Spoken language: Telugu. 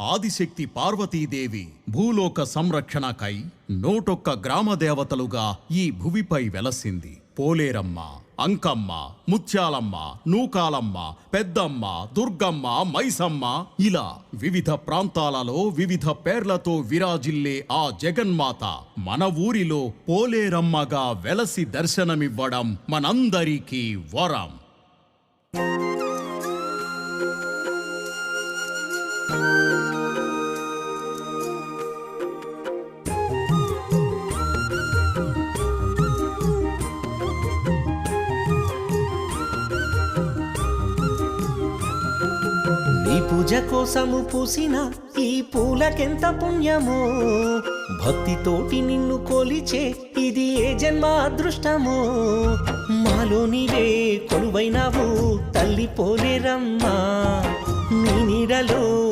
ఆదిశక్తి పార్వతీదేవి భూలోక సంరక్షణకై నూటొక్క గ్రామదేవతలుగా ఈ భువిపై వెలసింది. పోలేరమ్మ అంకమ్మ ముత్యాలమ్మ నూకాలమ్మ పెద్దమ్మ దుర్గమ్మ మైసమ్మ ఇలా వివిధ ప్రాంతాలలో వివిధ పేర్లతో విరాజిల్లే ఆ జగన్మాత మన ఊరిలో పోలేరమ్మగా వెలసి దర్శనమివ్వడం మనందరికీ వరం. పూజ కోసము పూసిన ఈ పూలకెంత పుణ్యమో? భక్తితోటి నిన్ను కొలిచే ఇది ఏ జన్మ అదృష్టమో? మాలో నీవే కొలువైనావు తల్లి పోలేరమ్మా. నీ నీడలో